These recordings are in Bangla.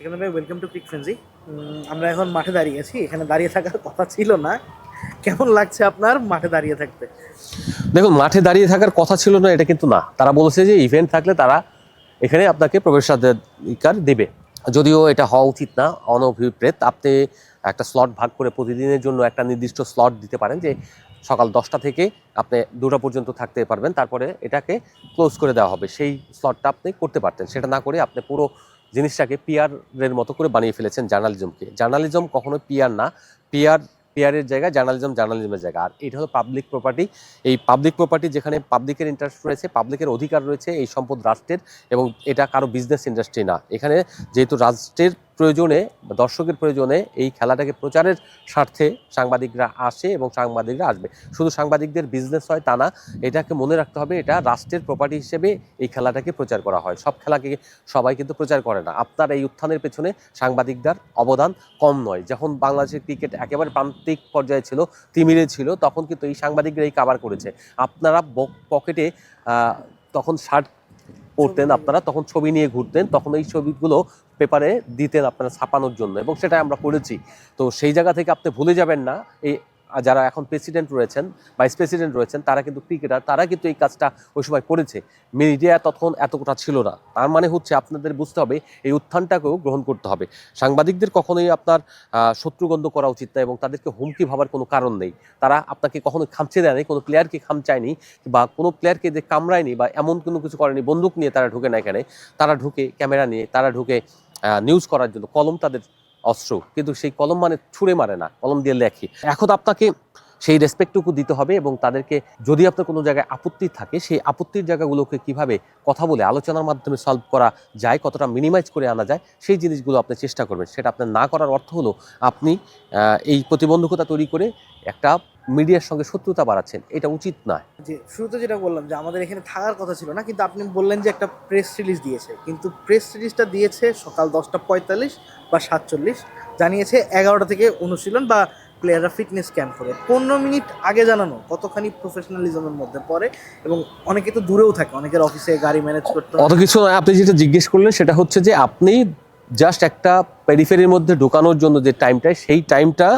এখানে ভাই ওয়েলকাম টু ক্রিক ফ্রেন্সি আমরা এখন মাঠে দাঁড়িয়ে আছি। এখানে দাঁড়িয়ে থাকার কথা ছিল না। কেমন লাগছে আপনার মাঠে দাঁড়িয়ে থাকতে? দেখুন, মাঠে দাঁড়িয়ে থাকার কথা ছিল না, এটা কিন্তু না। তারা বলেছে যে ইভেন্ট থাকলে তারা এখানে আপনাকে প্রবেশাধিকার দেবে। যদিও এটা হওয়া উচিত না, অনভিপ্রেত। আপনি একটা স্লট ভাগ করে প্রতিদিনের জন্য একটা নির্দিষ্ট স্লট দিতে পারেন যে সকাল দশটা থেকে আপনি দুটা পর্যন্ত থাকতে পারবেন। তারপরে এটাকে ক্লোজ করে দেওয়া হবে। সেই স্লটটা আপনি করতে পারতেন। সেটা না করে আপনি পুরো জিনিসটাকে পিয়ারের মতো করে বানিয়ে ফেলেছেন জার্নালিজমকে। জার্নালিজম কখনো পিয়ার না। পিয়ার পিয়ারের জায়গায় জার্নালিজম জার্নালিজমের জায়গা। আর এটা হলো পাবলিক প্রপার্টি এই পাবলিক প্রপার্টি যেখানে পাবলিকের ইন্টারেস্ট রয়েছে পাবলিকের অধিকার রয়েছে এই সম্পদ রাষ্ট্রের এবং এটা কারও বিজনেস ইন্ডাস্ট্রি না। এখানে যেহেতু রাষ্ট্রের প্রয়োজনে দর্শকের প্রয়োজনে এই খেলাটাকে প্রচারের স্বার্থে সাংবাদিকরা আসে এবং সাংবাদিকরা আসবে। শুধু সাংবাদিকদের বিজনেস হয় তা না, এটাকে মনে রাখতে হবে, এটা রাষ্ট্রের প্রপার্টি হিসেবে এই খেলাটাকে প্রচার করা হয়। সব খেলাকে সবাই কিন্তু প্রচার করে না। আপনার এই উত্থানের পেছনে সাংবাদিকদের অবদান কম নয়। যখন বাংলাদেশের ক্রিকেট একেবারে প্রান্তিক পর্যায়ে ছিল, তিমিরে ছিল, তখন কিন্তু এই সাংবাদিকরা এই কাবার করেছে। আপনারা পকেটে তখন শার্ট পড়তেন আপনারা, তখন ছবি নিয়ে ঘুরতেন, তখন এই ছবিগুলো পেপারে দিতেন আপনারা ছাপানোর জন্য, এবং সেটা আমরা করেছি। তো সেই জায়গা থেকে আপনি ভুলে যাবেন না, এই যারা এখন প্রেসিডেন্ট রয়েছেন, ভাইস প্রেসিডেন্ট রয়েছেন, তারা কিন্তু ক্রিকেটার, তারা কিন্তু এই কাজটা ওই সময় করেছে। মিডিয়া তখন এতটা ছিল না। তার মানে হচ্ছে আপনাদের বুঝতে হবে, এই উত্থানটাকেও গ্রহণ করতে হবে। সাংবাদিকদের কখনোই আপনার শত্রুগন্ধ করা উচিত না, এবং তাদেরকে হুমকি ভাবার কোনো কারণ নেই। তারা আপনাকে কখনো খামচে দেয়নি, কোনো প্লেয়ারকে খামচায়নি, বা কোনো প্লেয়ারকে যে কামড়ায়নি, বা এমন কোনো কিছু করেনি, বন্দুক নিয়ে তারা ঢুকে না এখানে। তারা ঢুকে ক্যামেরা নিয়ে, তারা ঢুকে নিউজ করার জন্য। কলম তাদের অস্ত্র, কিন্তু সেই কলম মানে ছুঁড়ে মারে না, কলম দিয়ে লেখে। এখন আপনাকে সেই রেসপেক্টটুকু দিতে হবে এবং তাদেরকে যদি আপনার কোনো জায়গায় আপত্তি থাকে, সেই আপত্তির জায়গাগুলোকে কীভাবে কথা বলে, আলোচনার মাধ্যমে সলভ করা যায়, কতটা মিনিমাইজ করে আনা যায়, সেই জিনিসগুলো আপনি চেষ্টা করবেন। সেটা আপনার না করার অর্থ হলো, আপনি এই প্রতিবন্ধকতা তৈরি করে একটা মিডিয়ার সঙ্গে শত্রুতা বাড়াচ্ছেন এটা উচিত নয়। যে শুরুতে যেটা বললাম যে আমাদের এখানে থাকার কথা ছিল না কিন্তু আপনি বললেন যে একটা প্রেস রিলিজ দিয়েছে। কিন্তু প্রেস রিলিজটা দিয়েছে সকাল দশটা পঁয়তাল্লিশ বা সাতচল্লিশ জানিয়েছে এগারোটা থেকে অনুশীলন বা প্লেয়াররা ফিটনেস ক্যাম্প করে। পনেরো মিনিট আগে জানানো কতখানি প্রফেশনালিজমের মধ্যে পড়ে এবং অনেকে তো দূরেও থাকে অনেকের অফিসে গাড়ি ম্যানেজ করতে অত কিছু নয় আপনি যেটা জিজ্ঞেস করলেন সেটা হচ্ছে যে আপনি জাস্ট একটা পেরিফেরির মধ্যে ঢোকানোর জন্য যে টাইমটা সেই টাইমটা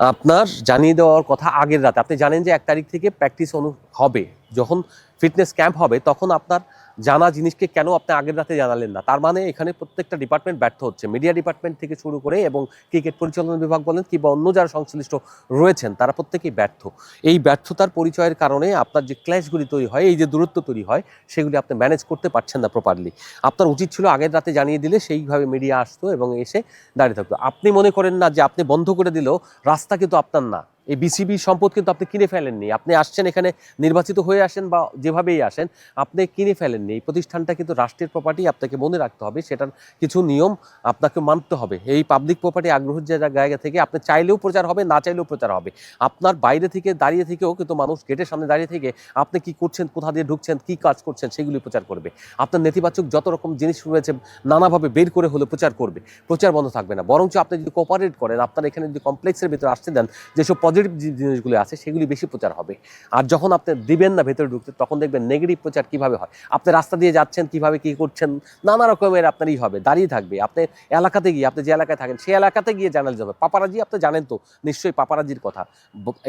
আপনার জানিয়ে দেওয়ার কথা আগের রাতে। আপনি জানেন যে এক তারিখ থেকে প্র্যাকটিস অনু হবে। যখন ফিটনেস ক্যাম্প হবে, তখন আপনার জানা জিনিসকে কেন আপনি আগের রাতে জানালেন না? তার মানে এখানে প্রত্যেকটা ডিপার্টমেন্ট ব্যর্থ হচ্ছে। মিডিয়া ডিপার্টমেন্ট থেকে শুরু করে এবং ক্রিকেট পরিচালনা বিভাগ বলেন কিংবা অন্য যারা সংশ্লিষ্ট রয়েছেন, তারা প্রত্যেকেই ব্যর্থ। এই ব্যর্থতার পরিচয়ের কারণে আপনার যে ক্ল্যাশগুলি তৈরি হয়, এই যে দূরত্ব তৈরি হয়, সেগুলি আপনি ম্যানেজ করতে পারছেন না প্রপারলি আপনার উচিত ছিল আগের রাতে জানিয়ে দিলে সেইভাবে মিডিয়া আসতো এবং এসে দাঁড়িয়ে থাকতো। আপনি মনে করেন না যে আপনি বন্ধ করে দিলেও রাস্তা কিন্তু আপনার না। এই বিসিবি সম্পদ কিন্তু আপনি কিনে ফেলেননি। আপনি আসছেন এখানে নির্বাচিত হয়ে আসেন বা যেভাবেই আসেন, আপনি কিনে ফেলেননি। এই প্রতিষ্ঠানটা কিন্তু রাষ্ট্রের প্রপার্টি আপনাকে মনে রাখতে হবে, সেটার কিছু নিয়ম আপনাকে মানতে হবে। এই পাবলিক প্রপার্টি আগ্রহের জায়গা- থেকে আপনি চাইলেও প্রচার হবে, না চাইলেও প্রচার হবে। আপনার বাইরে থেকে, দাঁড়িয়ে থেকেও কিন্তু মানুষ গেটের সামনে দাঁড়িয়ে থেকে আপনি কি করছেন, কোথা দিয়ে ঢুকছেন, কি কাজ করছেন সেগুলি প্রচার করবে। আপনার নেতিবাচক যত রকম জিনিস রয়েছে, নানাভাবে বের করে হলে প্রচার করবে। প্রচার বন্ধ থাকবে না। বরঞ্চ আপনি যদি কোপারেট করেন, আপনার এখানে যদি কমপ্লেক্সের ভিতরে আসতে দেন, যেসব পজিটিভ জিনিসগুলো আছে, সেগুলি বেশি প্রচার হবে। আর যখন আপনি দিবেন না ভেতরে ঢুকতে, তখন দেখবেন নেগেটিভ প্রচার কীভাবে হয়? আপনি রাস্তা দিয়ে যাচ্ছেন, কীভাবে কি করছেন, নানা রকমের আপনারই হবে, দাঁড়িয়ে থাকবে। আপনি এলাকাতে গিয়ে, আপনি যে এলাকায় থাকেন, সেই এলাকাতে গিয়ে জানাল যাবে। পাপারাজি আপনি জানেন তো, নিশ্চয়ই পাপারাজির কথা।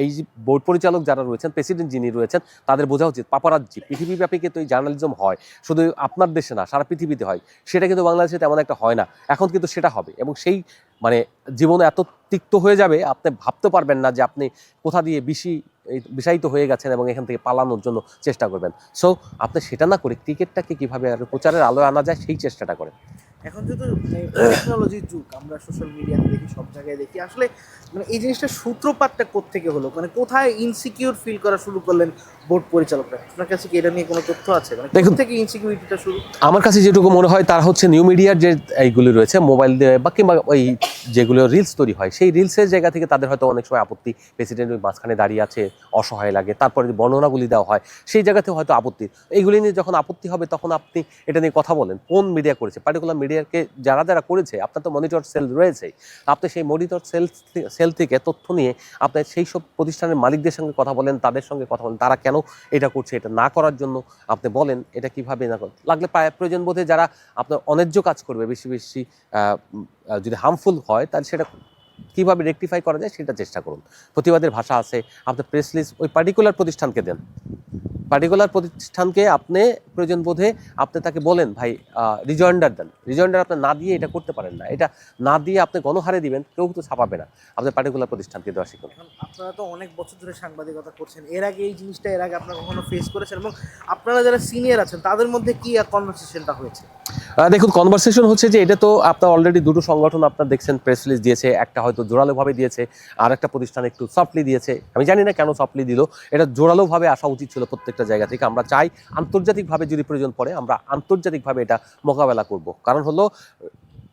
এই যে বোর্ড পরিচালক যারা রয়েছেন, প্রেসিডেন্ট যিনি রয়েছেন, তাদের বোঝা উচিত, পাপারাজি, পৃথিবীব্যাপী কিন্তু এই জার্নালিজম হয়। শুধু আপনার দেশে না, সারা পৃথিবীতে হয়। সেটা কিন্তু বাংলাদেশে তেমন একটা হয় না। এখন কিন্তু সেটা হবে এবং সেই মানে জীবনে এত তিক্ত হয়ে যাবে আপনি ভাবতে পারবেন না যে আপনি কোথা দিয়ে বেশি বিষায়িত হয়ে গেছেন এবং এখান থেকে পালানোর জন্য চেষ্টা করবেন। সো আপনি সেটা না করে ক্রিকেটটাকে কীভাবে আরও প্রচারের আলোয় আনা যায় সেই চেষ্টাটা করেন। এখন যেহেতু টেকনোলজির যুগ আমরা সোশ্যাল মিডিয়াতে দেখি সব জায়গায় দেখি আসলে মানে এই জিনিসটা সূত্রপাতটা কোত্থেকে হলো? মানে কোথায় ইনসিকিউর ফিল করা শুরু করলেন বোর্ড পরিচালকরা? আপনার কাছে কি এটা নিয়ে কোনো তথ্য আছে? মানে দেখুন- থেকে ইনসিকিউরিটিটা শুরু? আমার কাছে যেটুকু মনে হয় তার হচ্ছে নিউ মিডিয়ার যে এইগুলি রয়েছে মোবাইল দিয়ে বা কিংবা ওই যেগুলো রিলস তৈরি হয়, সেই রিলসের জায়গা থেকে তাদের হয়তো অনেক সময় আপত্তি। প্রেসিডেন্ট ওই মাঝখানে দাঁড়িয়ে আছে, অসহায় লাগে, তারপরে যে বর্ণনাগুলি দেওয়া হয়, সেই জায়গাতে হয়তো আপত্তি। এইগুলি নিয়ে যখন আপত্তি হবে, তখন আপনি এটা নিয়ে কথা বলেন, কোন মিডিয়া করেছে? পার্টিকুলার মিডিয়াকে যারা যারা করেছে, আপনার তো মনিটর সেল রয়েছে আপনি সেই মনিটর সেল সেল থেকে তথ্য নিয়ে আপনি সেই সব প্রতিষ্ঠানের মালিকদের সঙ্গে কথা বলেন, তাদের সঙ্গে কথা বলেন, তারা কেন এটা করছে, এটা না করার জন্য আপনি বলেন, এটা কীভাবে না করেন লাগলে প্রায় প্রয়োজন বোধে যারা আপনার অন্যায্য কাজ করবে, বেশি বেশি যদি হার্মফুল হয়, তাহলে সেটা কীভাবে রেকটিফাই করা যায় সেটা চেষ্টা করুন। প্রতিবাদের ভাষা আছে আপনার প্রেস লিস্ট ওই পার্টিকুলার প্রতিষ্ঠানকে দেন। পার্টিকুলার প্রতিষ্ঠানকে আপনি প্রয়োজন বোধে আপনি তাকে বলেন, ভাই রিজয়েন্ডার দেন। রিজয়েন্ডার আপনি না দিয়ে এটা করতে পারেন না। এটা না দিয়ে আপনি গণহারে দিবেন, কেউ তো ছাপাবে না। আপনার পার্টিকুলার প্রতিষ্ঠানকে দেওয়া শিখুন। আপনারা তো অনেক বছর ধরে সাংবাদিকতা করছেন। এর আগে এই জিনিসটা এর আগে আপনারা কখনো ফেস করেছেন? এবং আপনারা যারা সিনিয়র আছেন, তাদের মধ্যে কি কনভারসেশনটা হয়েছে? দেখুন কনভারসেশন হচ্ছে যে এটা তো আপনার অলরেডি দুটো সংগঠন আপনার দেখছেন প্রেস রিলিজ দিয়েছে, একটা হয়তো জোরালোভাবে দিয়েছে, আর একটা প্রতিষ্ঠান একটু সফটলি দিয়েছে। আমি জানি না কেন সফটলি দিল, এটা জোরালোভাবে আসা উচিত ছিল প্রত্যেকটা জায়গা থেকে। আমরা চাই আন্তর্জাতিকভাবে যদি প্রয়োজন পড়ে, আমরা আন্তর্জাতিকভাবে এটা মোকাবেলা করব। কারণ হলো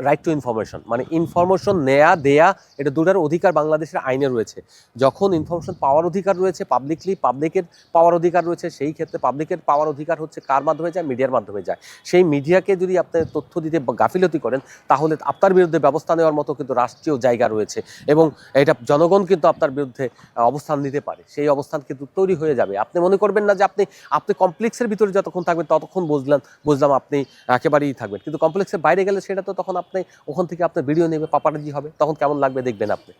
রাইট টু ইনফরমেশন মানে ইনফরমেশন নেয়া, দেয়া, এটা দুটার অধিকার বাংলাদেশের আইনে রয়েছে। যখন ইনফরমেশন পাওয়ার অধিকার রয়েছে পাবলিকলি পাবলিকের পাওয়ার অধিকার রয়েছে, সেই ক্ষেত্রে পাবলিকের পাওয়ার অধিকার হচ্ছে কার মাধ্যমে যায়? মিডিয়ার মাধ্যমে যায়। সেই মিডিয়াকে যদি আপনি তথ্য দিতে গাফিলতি করেন, তাহলে আপনার বিরুদ্ধে ব্যবস্থা নেওয়ার মতো কিন্তু রাষ্ট্রীয় জায়গা রয়েছে এবং এটা জনগণ কিন্তু আপনার বিরুদ্ধে অবস্থান নিতে পারে। সেই অবস্থান কিন্তু তৈরি হয়ে যাবে। আপনি মনে করবেন না যে আপনি আপনি কমপ্লেক্সের ভিতরে যতক্ষণ থাকবেন, ততক্ষণ বুঝলাম বুঝলাম আপনি একেবারেই থাকবেন। কিন্তু কমপ্লেক্সের বাইরে গেলে সেটা তো তখন আপনি ওখান থেকে আপনার ভিডিও নেবে পাপারাজি হবে তখন কেমন লাগবে দেখবেন আপনি।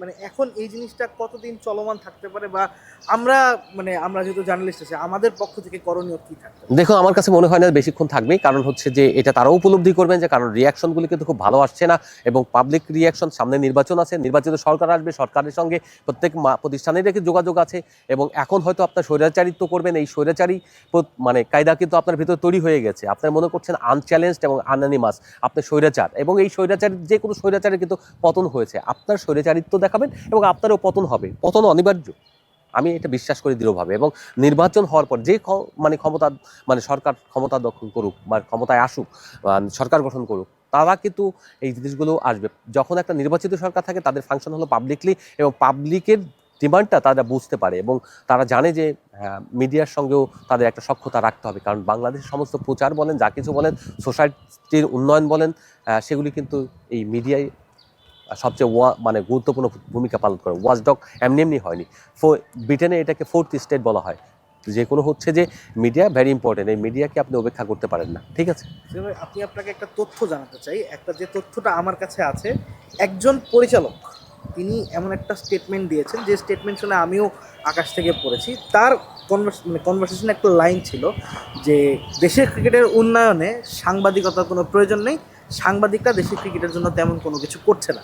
মানে এখন এই জিনিসটা কতদিন চলমান থাকতে পারে বা আমরা মানে আমরা যেহেতু জার্নালিস্ট আছে, আমাদের পক্ষ থেকে করণীয় কি পারে? দেখো, আমার কাছে মনে হয় না বেশিক্ষণ থাকবে কারণ হচ্ছে যে এটা তারাও উপলব্ধি করবেন যে কারণ রিয়াকশনগুলি কিন্তু খুব ভালো আসছে না এবং পাবলিক রিয়াকশন সামনে নির্বাচন আছে, নির্বাচিত সরকার আসবে, সরকারের সঙ্গে প্রত্যেক প্রতিষ্ঠানের একটি যোগাযোগ আছে এবং এখন হয়তো আপনার স্বৈরাচারিত্ব করবেন, এই স্বৈরাচারী মানে কায়দা কিন্তু আপনার ভিতরে তৈরি হয়ে গেছে। আপনার মনে করছেন আনচ্যালেঞ্জড এবং আনঅ্যানিমাস আপনার স্বৈরাচার। এবং এই স্বৈরাচার যে কোনো স্বৈরাচারের কিন্তু পতন হয়েছে। আপনার স্বৈরাচারিত্ব দেখাবেন এবং আপনারও পতন হবে। পতন অনিবার্য। আমি এটা বিশ্বাস করি দৃঢ়ভাবে এবং নির্বাচন হওয়ার পর যে মানে ক্ষমতা মানে সরকার ক্ষমতা দখল করুক বা ক্ষমতায় আসুক সরকার গঠন করুক, তারা কিন্তু এই জিনিসগুলো আসবে। যখন একটা নির্বাচিত সরকার থাকে, তাদের ফাংশন হলো পাবলিকলি এবং পাবলিকের ডিমান্ডটা তারা বুঝতে পারে এবং তারা জানে যে মিডিয়ার সঙ্গেও তাদের একটা সক্ষতা রাখতে হবে। কারণ বাংলাদেশের সমস্ত প্রচার বলেন, যা কিছু বলেন সোসাইটির উন্নয়ন বলেন সেগুলি কিন্তু এই মিডিয়ায় সবচেয়ে ওয়া মানে গুরুত্বপূর্ণ ভূমিকা পালন করে। ওয়াচডগ এমনি এমনি হয়নি। ফো, ব্রিটেনে এটাকে ফোর্থ স্টেট বলা হয়। যে কোনো হচ্ছে যে মিডিয়া ভেরি ইম্পর্টেন্ট এই মিডিয়াকে আপনি উপেক্ষা করতে পারেন না। ঠিক আছে? আপনি আপনাকে একটা তথ্য জানাতে চাই। একটা যে তথ্যটা আমার কাছে আছে, একজন পরিচালক, তিনি এমন একটা স্টেটমেন্ট দিয়েছেন, যে স্টেটমেন্ট শুনে আমিও আকাশ থেকে পড়েছি। তার কনভার্স মানে কনভারসেশনে একটা লাইন ছিল যে, দেশের ক্রিকেটের উন্নয়নে সাংবাদিকতার কোনো প্রয়োজন নেই সাংবাদিকরা দেশের ক্রিকেটের জন্য তেমন কোনো কিছু করছে না।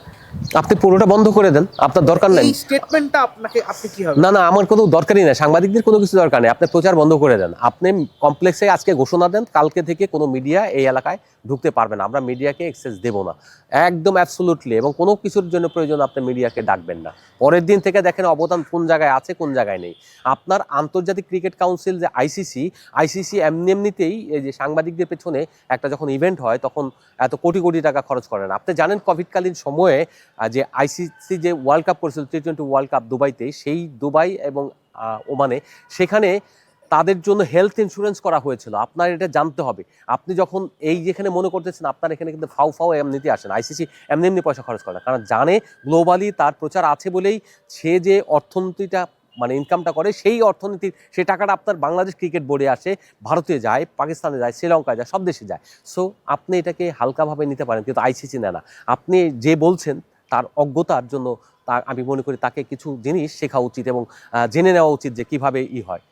আপনি পুরোটা বন্ধ করে দেন আপনার দরকার নেই। এই স্টেটমেন্টটা আপনাকে আপনি কি হবে না না আমার কোনো দরকারই নেই সাংবাদিকদের কোনো কিছু দরকার নেই। আপনি প্রচার বন্ধ করে দেন। আপনি কমপ্লেক্সে আজকে ঘোষণা দেন কালকে থেকে কোনো মিডিয়া এই এলাকায় ঢুকতে পারবে না। আমরা মিডিয়াকে এক্সেস দেব না। একদম অ্যাবসোলুটলি এবং কোনো কিছুর জন্য প্রয়োজন আপনি মিডিয়াকে ডাকবেন না। পরের দিন থেকে দেখেন অবদান কোন জায়গায় আছে কোন জায়গায় নেই। আপনার আন্তর্জাতিক ক্রিকেট কাউন্সিল যে আইসিসি আইসিসি এমনি এমনিতেই এই যে সাংবাদিকদের পেছনে একটা যখন ইভেন্ট হয় তখন এত কোটি কোটি টাকা খরচ করেন। আপনি জানেন কোভিডকালীন সময়ে যে আইসিসি যে ওয়ার্ল্ড কাপ করেছিল টি টোয়েন্টি ওয়ার্ল্ড কাপ দুবাইতে, সেই দুবাই এবং ওমানে, সেখানে তাদের জন্য হেলথ ইন্স্যুরেন্স করা হয়েছিল। আপনার এটা জানতে হবে। আপনি যখন এই যেখানে মনে করতেছেন, আপনার এখানে কিন্তু ফাউ ফাউ এমনিতে আসেন আইসিসি এমনি এমনি পয়সা খরচ করে না। কারণ জানে গ্লোবালি তার প্রচার আছে বলেই সে যে অর্থনীতিটা মানে ইনকামটা করে, সেই অর্থনীতির, সেই টাকাটা আপনার বাংলাদেশ ক্রিকেট বোর্ডে আসে, ভারতে যায়, পাকিস্তানে যায়, শ্রীলঙ্কায় যায়, সব দেশে যায়। সো আপনি এটাকে হালকাভাবে নিতে পারেন, কিন্তু আইসিসি নেয় না। আপনি যে বলছেন, তার অজ্ঞতার জন্য তার আমি মনে করি তাকে কিছু জিনিস শেখা উচিত এবং জেনে নেওয়া উচিত যে কীভাবে ই হয়।